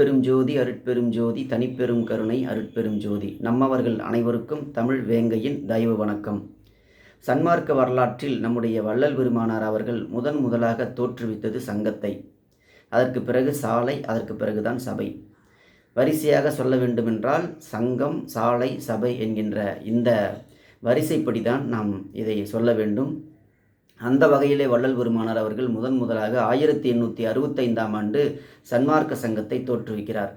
பெரும் ஜோதி அருட்பெரும் ஜோதி தனிப்பெரும் கருணை அருட்பெரும் ஜோதி. நம்மவர்கள் அனைவருக்கும் தமிழ் வேங்கையின் தயவு வணக்கம். சன்மார்க்க வரலாற்றில் நம்முடைய வள்ளல் பெருமானார் அவர்கள் முதன் முதலாக தோற்றுவித்தது சங்கத்தை. அதற்கு பிறகு சாலை அதற்கு பிறகுதான் சபை. வரிசையாக சொல்ல வேண்டுமென்றால் சங்கம் சாலை சபை என்கின்ற இந்த வரிசைப்படி தான் நாம் இதை சொல்ல வேண்டும். அந்த வகையிலே வள்ளல் பெருமானார் அவர்கள் முதன் முதலாக ஆயிரத்தி எண்ணூற்றி அறுபத்தைந்தாம் ஆண்டு சன்மார்க்க சங்கத்தை தோற்றுவிக்கிறார்.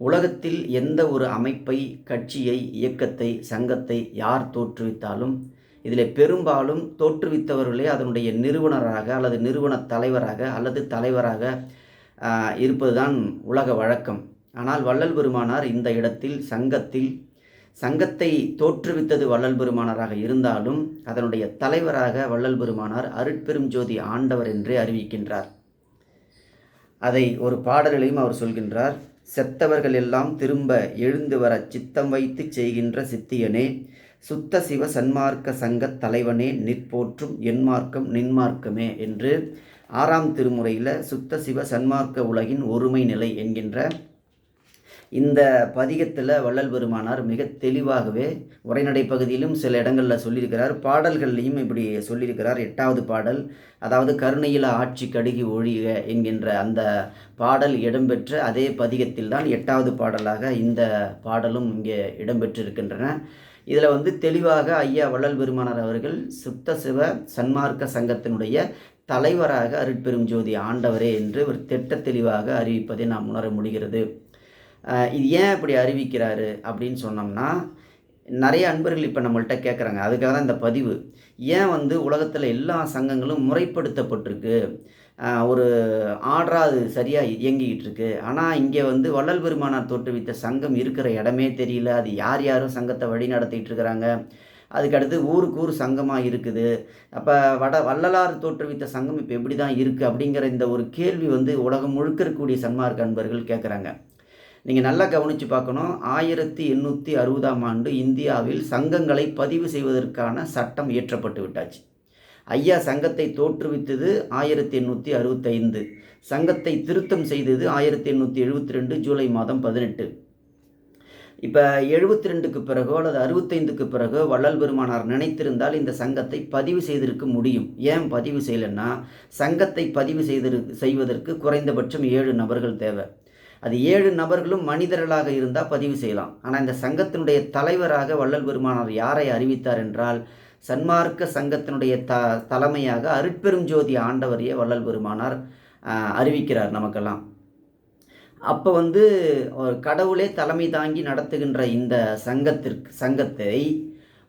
உலகத்தில் எந்த ஒரு அமைப்பை கட்சியை இயக்கத்தை சங்கத்தை யார் தோற்றுவித்தாலும் இதில் பெரும்பாலும் தோற்றுவித்தவர்களே அதனுடைய நிறுவனராக அல்லது நிறுவன தலைவராக அல்லது தலைவராக இருப்பதுதான் உலக வழக்கம். ஆனால் வள்ளல் பெருமானார் இந்த இடத்தில் சங்கத்தில் சங்கத்தை தோற்றுவித்தது வள்ளல் பெருமானாராக இருந்தாலும் அதனுடைய தலைவராக வள்ளல் பெருமானார் அருட்பெரும் ஜோதி ஆண்டவர் என்றே அறிவிக்கின்றார். அதை ஒரு பாடலிலையும் அவர் சொல்கின்றார் செத்தவர்கள் எல்லாம் திரும்ப எழுந்து வர சித்தம் வைத்து செய்கின்ற சித்தியனே சுத்த சிவ சன்மார்க்க சங்க தலைவனே நிற்போற்றும் என்மார்க்கம் நின்மார்க்கமே என்று ஆறாம் திருமுறையில் சுத்த சிவ சன்மார்க்க உலகின் ஒருமை நிலை என்கின்ற இந்த பதிகத்தில் வள்ளல் பெருமானார் மிக தெளிவாகவே உரைநடை பகுதியிலும் சில இடங்களில் சொல்லியிருக்கிறார். பாடல்கள்லையும் இப்படி சொல்லியிருக்கிறார். எட்டாவது பாடல் அதாவது கருணையில ஆட்சி கடுகி ஒழிக என்கின்ற அந்த பாடல் இடம்பெற்ற அதே பதிகத்தில் தான் எட்டாவது பாடலாக இந்த பாடலும் இங்கே இடம்பெற்றிருக்கின்றன. இதில் வந்து தெளிவாக ஐயா வள்ளல் பெருமானார் அவர்கள் சுத்த சிவ சன்மார்க்க சங்கத்தினுடைய தலைவராக அருட்பெரும் ஜோதி ஆண்டவரே என்று ஒரு திட்ட தெளிவாக அறிவிப்பதை நாம் உணர முடிகிறது. இது ஏன் இப்படி அறிவிக்கிறாரு அப்படின்னு சொன்னோம்னா நிறைய அன்பர்கள் இப்போ நம்மள்கிட்ட கேட்குறாங்க அதுக்காக தான் இந்த பதிவு. ஏன் வந்து உலகத்தில் எல்லா சங்கங்களும் முறைப்படுத்தப்பட்டிருக்கு? ஒரு ஆர்டராக அது சரியாக இயங்கிக்கிட்டு இருக்கு. ஆனால் இங்கே வந்து வள்ளல் பெருமானார் தோற்றுவித்த சங்கம் இருக்கிற இடமே தெரியல. அது யார் யாரும் சங்கத்தை வழி நடத்திட்டு இருக்கிறாங்க அதுக்கடுத்து ஊருக்கு ஊர் சங்கமாக இருக்குது. அப்போ வட வள்ளலார் தோற்றுவித்த சங்கம் இப்போ எப்படி தான் இருக்குது அப்படிங்கிற இந்த ஒரு கேள்வி வந்து உலகம் முழுக்க இருக்கக்கூடிய சன்மார்க்க அன்பர்கள் கேட்குறாங்க நீங்கள் நல்லா கவனித்து பார்க்கணும். ஆயிரத்தி எண்ணூற்றி அறுபதாம் ஆண்டு இந்தியாவில் சங்கங்களை பதிவு செய்வதற்கான சட்டம் இயற்றப்பட்டு விட்டாச்சு. ஐயா சங்கத்தை தோற்றுவித்தது ஆயிரத்தி எண்ணூற்றி அறுபத்தைந்து. சங்கத்தை திருத்தம் செய்தது ஆயிரத்தி எண்ணூற்றி எழுபத்தி ரெண்டு ஜூலை மாதம் பதினெட்டு. இப்போ எழுபத்தி ரெண்டுக்கு பிறகோ அல்லது அறுபத்தைந்துக்கு பிறகோ வள்ளல் பெருமானார் நினைத்திருந்தால் இந்த சங்கத்தை பதிவு செய்திருக்க முடியும். ஏன் பதிவு செய்யலைன்னா சங்கத்தை பதிவு செய்திரு செய்வதற்கு குறைந்தபட்சம் ஏழு நபர்கள் தேவை. அது ஏழு நபர்களும் மனிதர்களாக இருந்தால் பதிவு செய்யலாம். ஆனால் இந்த சங்கத்தினுடைய தலைவராக வள்ளல் பெருமானார் யாரை அறிவித்தார் என்றால் சன்மார்க்க சங்கத்தினுடைய த தலைமையாக அருட்பெரும் ஜோதி ஆண்டவரையே வள்ளல் பெருமானார் அறிவிக்கிறார் நமக்கெல்லாம். அப்போ வந்து கடவுளே தலைமை தாங்கி நடத்துகின்ற இந்த சங்கத்திற்கு சங்கத்தை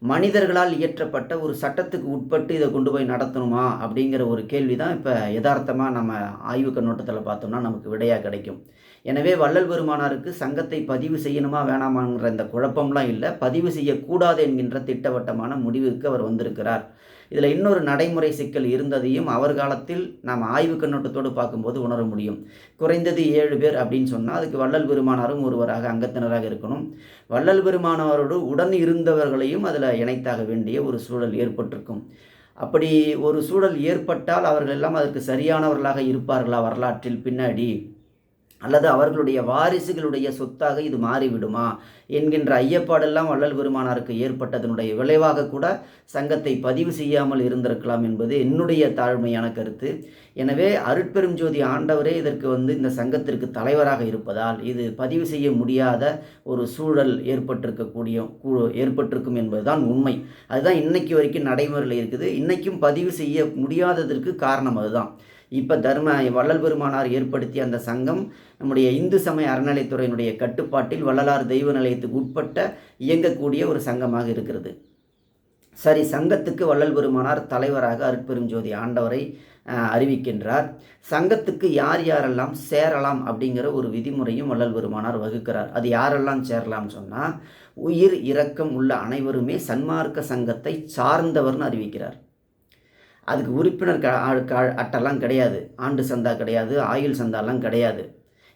மனிதர்களால் இயற்றப்பட்ட ஒரு சட்டத்துக்கு உட்பட்டு இதை கொண்டு போய் நடத்தணுமா அப்படிங்கிற ஒரு கேள்வி தான் இப்போ யதார்த்தமாக நம்ம ஆய்வு கண்ணோட்டத்தில் பார்த்தோம்னா நமக்கு விடையாக கிடைக்கும். எனவே வள்ளல் பெருமானாருக்கு சங்கத்தை பதிவு செய்யணுமா வேணாமாங்கிற இந்த குழப்பம்லாம் இல்லை. பதிவு செய்யக்கூடாது என்கின்ற திட்டவட்டமான முடிவுக்கு அவர் வந்திருக்கிறார். இதில் இன்னொரு நடைமுறை சிக்கல் இருந்ததையும் அவர் காலத்தில் நாம் ஆய்வு கண்ணோட்டத்தோடு பார்க்கும்போது உணர முடியும். குறைந்தது ஏழு பேர் அப்படின்னு சொன்னால் அதுக்கு வள்ளல் பெருமானாரும் ஒருவராக அங்கத்தினராக இருக்கணும். வள்ளல் பெருமானவரோடு உடன் இருந்தவர்களையும் அதில் இணைத்தாக வேண்டிய ஒரு சூழல் ஏற்பட்டிருக்கும். அப்படி ஒரு சூழல் ஏற்பட்டால் அவர்கள் எல்லாம் அதற்கு சரியானவர்களாக இருப்பார்களா வரலாற்றில் பின்னாடி? அல்லது அவர்களுடைய வாரிசுகளுடைய சொத்தாக இது மாறிவிடுமா என்கின்ற ஐயப்பாடெல்லாம் வள்ளல் பெருமானாருக்கு ஏற்பட்டதனுடைய விளைவாக கூட சங்கத்தை பதிவு செய்யாமல் இருந்திருக்கலாம் என்பது என்னுடைய தாழ்மையான கருத்து. எனவே அருட்பெரும் ஜோதி ஆண்டவரே இதற்கு வந்து இந்த சங்கத்திற்கு தலைவராக இருப்பதால் இது பதிவு செய்ய முடியாத ஒரு சூழல் ஏற்பட்டிருக்கக்கூடிய ஏற்பட்டிருக்கும் என்பதுதான் உண்மை. அதுதான் இன்னைக்கு வரைக்கும் நடைமுறையில் இருக்குது. இன்றைக்கும் பதிவு செய்ய முடியாததற்கு காரணம் அதுதான். இப்போ தர்ம வள்ளல் பெருமானார் ஏற்படுத்திய அந்த சங்கம் நம்முடைய இந்து சமய அறநிலைத்துறையினுடைய கட்டுப்பாட்டில் வள்ளலார் தெய்வ நிலையத்துக்கு உட்பட்ட இயங்கக்கூடிய ஒரு சங்கமாக இருக்கிறது. சரி சங்கத்துக்கு வள்ளல் பெருமானார் தலைவராக அருட்பெருஞ்சோதி ஆண்டவரை அறிவிக்கின்றார். சங்கத்துக்கு யார் யாரெல்லாம் சேரலாம் அப்படிங்கிற ஒரு விதிமுறையும் வள்ளல் பெருமானார் வகுக்கிறார். அது யாரெல்லாம் சேரலாம்னு சொன்னால் உயிர் இரக்கம் உள்ள அனைவருமே சன்மார்க்க சங்கத்தை சார்ந்தவர்னு அறிவிக்கிறார். அதுக்கு உறுப்பினர் க அட்டெல்லாம் கிடையாது. ஆண்டு சந்தா கிடையாது ஆயுள் சந்தாலாம் கிடையாது.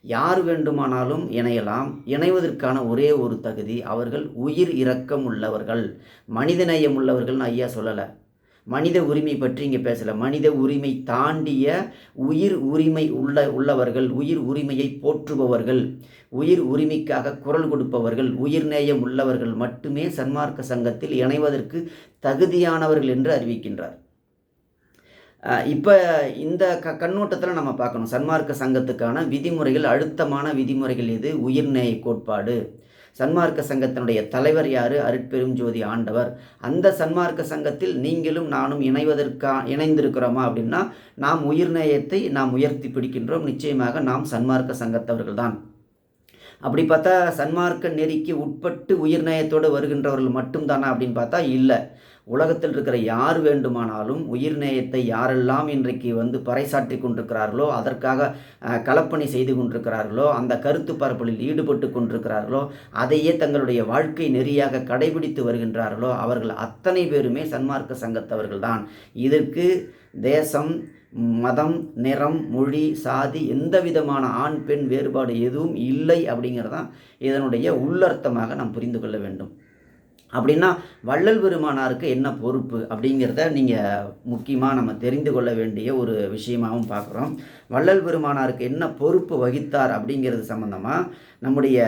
யார் வேண்டுமானாலும் இணையலாம். இணைவதற்கான ஒரே ஒரு தகுதி அவர்கள் உயிர் இரக்கம் உள்ளவர்கள். மனிதநேயம் உள்ளவர்கள்னு ஐயா சொல்லலை. மனித உரிமை பற்றி இங்கே பேசலை. மனித உரிமை தாண்டிய உயிர் உரிமை உள்ள உள்ளவர்கள் உயிர் உரிமையை போற்றுபவர்கள் உயிர் உரிமைக்காக குரல் கொடுப்பவர்கள் உயிர் நேயம் உள்ளவர்கள் மட்டுமே சன்மார்க்க சங்கத்தில் இணைவதற்கு தகுதியானவர்கள் என்று அறிவிக்கின்றார். இப்போ இந்த க கண்ணோட்டத்தில் நம்ம பார்க்கணும். சன்மார்க்க சங்கத்துக்கான விதிமுறைகள் அழுத்தமான விதிமுறைகள் எது? உயிர்நேய கோட்பாடு. சன்மார்க்க சங்கத்தினுடைய தலைவர் யார்? அருட்பெரும் ஜோதி ஆண்டவர். அந்த சன்மார்க்க சங்கத்தில் நீங்களும் நானும் இணைவதற்கா இணைந்திருக்கிறோமா அப்படின்னா நாம் உயிர்நேயத்தை நாம் உயர்த்தி பிடிக்கின்றோம். நிச்சயமாக நாம் சன்மார்க்க சங்கத்தவர்கள் தான். அப்படி பார்த்தா சன்மார்க்க நெறிக்கு உட்பட்டு உயிர்நேயத்தோடு வருகின்றவர்கள் மட்டும்தானா அப்படின்னு பார்த்தா இல்லை. உலகத்தில் இருக்கிற யார் வேண்டுமானாலும் உயிர் நேயத்தை யாரெல்லாம் இன்றைக்கு வந்து பறைசாற்றி கொண்டிருக்கிறார்களோ அதற்காக கலப்பணி செய்து கொண்டிருக்கிறார்களோ அந்த கருத்து பரப்பலில் ஈடுபட்டு கொண்டிருக்கிறார்களோ அதையே தங்களுடைய வாழ்க்கை நெறியாக கடைபிடித்து வருகின்றார்களோ அவர்கள் அத்தனை பேருமே சன்மார்க்க சங்கத்தவர்கள்தான். இதற்கு தேசம் மதம் நிறம் மொழி சாதி எந்த விதமான ஆண் பெண் வேறுபாடு எதுவும் இல்லை அப்படிங்கிறதான் இதனுடைய உள்ளர்த்தமாக நாம் புரிந்து கொள்ள வேண்டும். அப்படின்னா வள்ளல் பெருமானாருக்கு என்ன பொறுப்பு அப்படிங்கிறத நீங்கள் முக்கியமாக நம்ம தெரிந்து கொள்ள வேண்டிய ஒரு விஷயமாகவும் பார்க்குறோம். வள்ளல் பெருமானாருக்கு என்ன பொறுப்பு வகித்தார் அப்படிங்கிறது சம்மந்தமாக நம்முடைய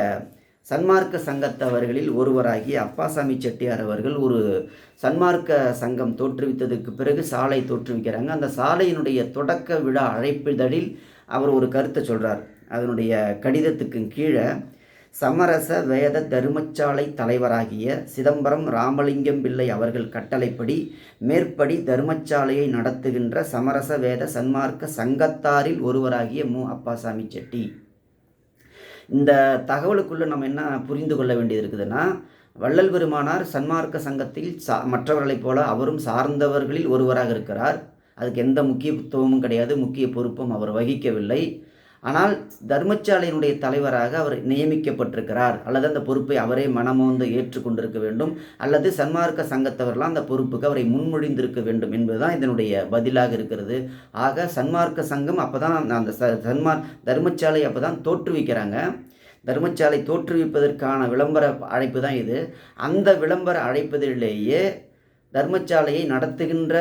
சன்மார்க்க சங்கத்தவர்களில் ஒருவராகிய அப்பாசாமி செட்டியார் அவர்கள் ஒரு சன்மார்க்க சங்கம் தோற்றுவித்ததுக்கு பிறகு சாலை தோற்றுவிக்கிறாங்க. அந்த சாலையினுடைய தொடக்க விழா அழைப்பிதழில் அவர் ஒரு கருத்தை சொல்கிறார் அதனுடைய கடிதத்துக்கு கீழே சமரச வேத தருமச்சாலை தலைவராகிய சிதம்பரம் ராமலிங்கம் பிள்ளை அவர்கள் கட்டளைப்படி மேற்படி தருமச்சாலையை நடத்துகின்ற சமரச வேத சன்மார்க்க சங்கத்தாரில் ஒருவராகிய மு. அப்பாசாமி செட்டி. இந்த தகவலுக்குள்ளே நம்ம என்ன புரிந்து கொள்ள வேண்டியது இருக்குதுன்னா வள்ளல் பெருமானார் சன்மார்க்க சங்கத்தில் சா மற்றவர்களைப் போல அவரும் சார்ந்தவர்களில் ஒருவராக இருக்கிறார். அதுக்கு எந்த முக்கியத்துவமும் கிடையாது முக்கிய பொறுப்பும் அவர் வகிக்கவில்லை. ஆனால் தர்மச்சாலையினுடைய தலைவராக அவர் நியமிக்கப்பட்டிருக்கிறார். அல்லது அந்த பொறுப்பை அவரே மனமோந்து ஏற்றுக்கொண்டிருக்க வேண்டும். அல்லது சன்மார்க்க சங்கத்தவர்களால் அந்த பொறுப்புக்கு அவரை முன்மொழிந்திருக்க வேண்டும் என்பதுதான் இதனுடைய பதிலாக இருக்கிறது. ஆக சன்மார்க்க சங்கம் அப்போ தான் அந்த சன்மார் தர்மச்சாலை அப்போ தான் தோற்றுவிக்கிறாங்க. தர்மச்சாலை தோற்றுவிப்பதற்கான விளம்பர அழைப்பு தான் இது. அந்த விளம்பர அழைப்பதிலேயே தர்மசாலையை நடத்துகின்ற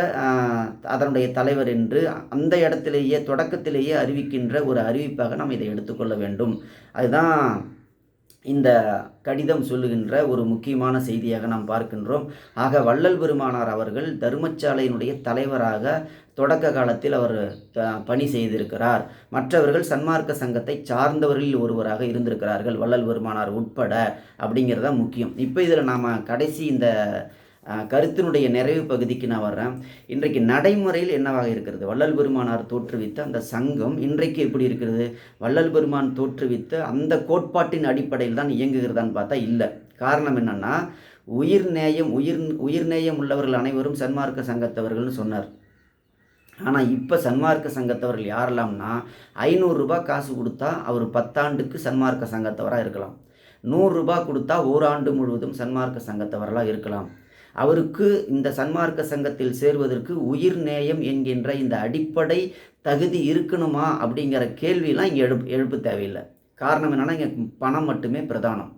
அதனுடைய தலைவர் என்று அந்த இடத்திலேயே தொடக்கத்திலேயே அறிவிக்கின்ற ஒரு அறிவிப்பாக நாம் இதை எடுத்துக்கொள்ள வேண்டும். அதுதான் இந்த கடிதம் சொல்லுகின்ற ஒரு முக்கியமான செய்தியாக நாம் பார்க்கின்றோம். ஆக வள்ளல் பெருமானார் அவர்கள் தர்மசாலையினுடைய தலைவராக தொடக்க காலத்தில் அவர் பணி செய்திருக்கிறார். மற்றவர்கள் சன்மார்க்க சங்கத்தை சார்ந்தவர்களில் ஒருவராக இருந்திருக்கிறார்கள் வள்ளல் பெருமானார் உட்பட அப்படிங்கிறத முக்கியம். இப்போ இதில் நாம் கடைசி இந்த கருத்தினுடைய நிறைவு பகுதிக்கு நான் வர்றேன். இன்றைக்கு நடைமுறையில் என்னவாக இருக்கிறது? வள்ளல் பெருமானார் தோற்றுவித்த அந்த சங்கம் இன்றைக்கு எப்படி இருக்கிறது? வள்ளல் பெருமான் தோற்றுவித்த அந்த கோட்பாட்டின் அடிப்படையில் தான் இயங்குகிறதான்னு பார்த்தா இல்லை. காரணம் என்னென்னா உயிர் நேயம் உயிர் உயிர் நேயம் உள்ளவர்கள் அனைவரும் சன்மார்க்க சங்கத்தவர்கள்னு சொன்னார். ஆனால் இப்போ சன்மார்க்க சங்கத்தவர்கள் யாரெல்லாம்னா ஐநூறுரூபா காசு கொடுத்தா அவர் பத்தாண்டுக்கு சன்மார்க்க சங்கத்தவராக இருக்கலாம். நூறுரூபா கொடுத்தா ஓராண்டு முழுவதும் சன்மார்க்க சங்கத்தவர்களாக இருக்கலாம். அவருக்கு இந்த சன்மார்க்க சங்கத்தில் சேர்வதற்கு உயிர் நேயம் என்கின்ற இந்த அடிப்படை தகுதி இருக்கணுமா அப்படிங்கிற கேள்வியெலாம் இங்கே எழுப்பு எழுப்பு தேவையில்லை. காரணம் என்னென்னா இங்கே பணம் மட்டுமே பிரதானம்.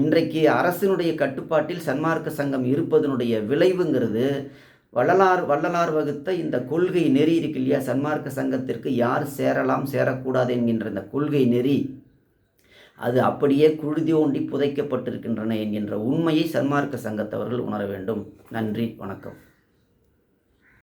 இன்றைக்கு அரசினுடைய கட்டுப்பாட்டில் சன்மார்க்க சங்கம் இருப்பதனுடைய விளைவுங்கிறது வள்ளலார் வள்ளலார் வகுத்த இந்த கொள்கை நெறி இருக்கு இல்லையா? சன்மார்க்க சங்கத்திற்கு யார் சேரலாம் சேரக்கூடாது என்கின்ற இந்த கொள்கை நெறி அது அப்படியே குழுதி ஓண்டி புதைக்கப்பட்டிருக்கின்றன என்கின்ற உண்மையை சன்மார்க்க சங்கத்தவர்கள் உணர வேண்டும் நன்றி வணக்கம்.